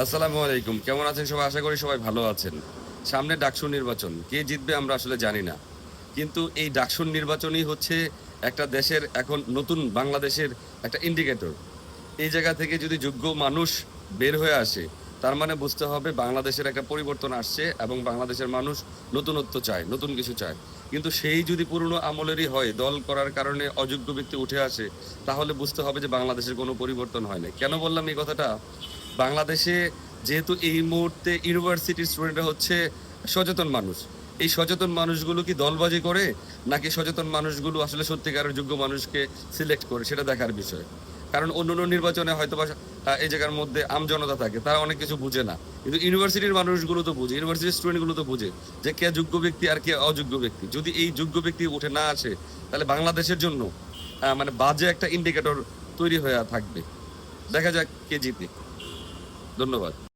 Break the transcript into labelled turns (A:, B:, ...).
A: আসসালামু আলাইকুম। কেমন আছেন সবাই? আশা করি সবাই ভালো আছেন। সামনে ডাকসু নির্বাচন। কে জিতবে আমরা আসলে জানি না। কিন্তু এই ডাকসুর নির্বাচনই হচ্ছে একটা দেশের এখন নতুন বাংলাদেশের একটা ইন্ডিকেটর এই জায়গা থেকে যদি যোগ্য মানুষ বের হয়ে আসে, তার মানে বুঝতে হবে বাংলাদেশের একটা পরিবর্তন আসছে এবং বাংলাদেশের মানুষ নতুনত্ব চায়, নতুন কিছু চায়। কিন্তু সেই যদি পুরনো আমলেরই হয়, দল করার কারণে অযোগ্য ব্যক্তি উঠে আসে, তাহলে বুঝতে হবে যে বাংলাদেশের কোনো পরিবর্তন হয় না কেন বললাম এই কথাটা? বাংলাদেশে যেহেতু এই মুহূর্তে ইউনিভার্সিটির স্টুডেন্টরা হচ্ছে সচেতন মানুষ। এই সচেতন মানুষগুলো কি দলবাজি করে, নাকি সচেতন মানুষগুলো আসলে সত্যিকারের যোগ্য মানুষকে সিলেক্ট করে? সেটা দেখার বিষয়। কারণ অন্য অন্য নির্বাচনে হয়তো বা এই জায়গার মধ্যে আম জনতা থাকে, তারা অনেক কিছু বুঝে না। কিন্তু ইউনিভার্সিটির মানুষগুলো তো বুঝে ইউনিভার্সিটির স্টুডেন্টগুলো তো বুঝে যে কে যোগ্য ব্যক্তি আর কে অযোগ্য ব্যক্তি। যদি এই যোগ্য ব্যক্তি উঠে না আসে, তাহলে বাংলাদেশের জন্য মানে বাজে একটা ইন্ডিকেটর তৈরি হয়ে থাকবে। দেখা যাক কে জিতে। ধন্যবাদ।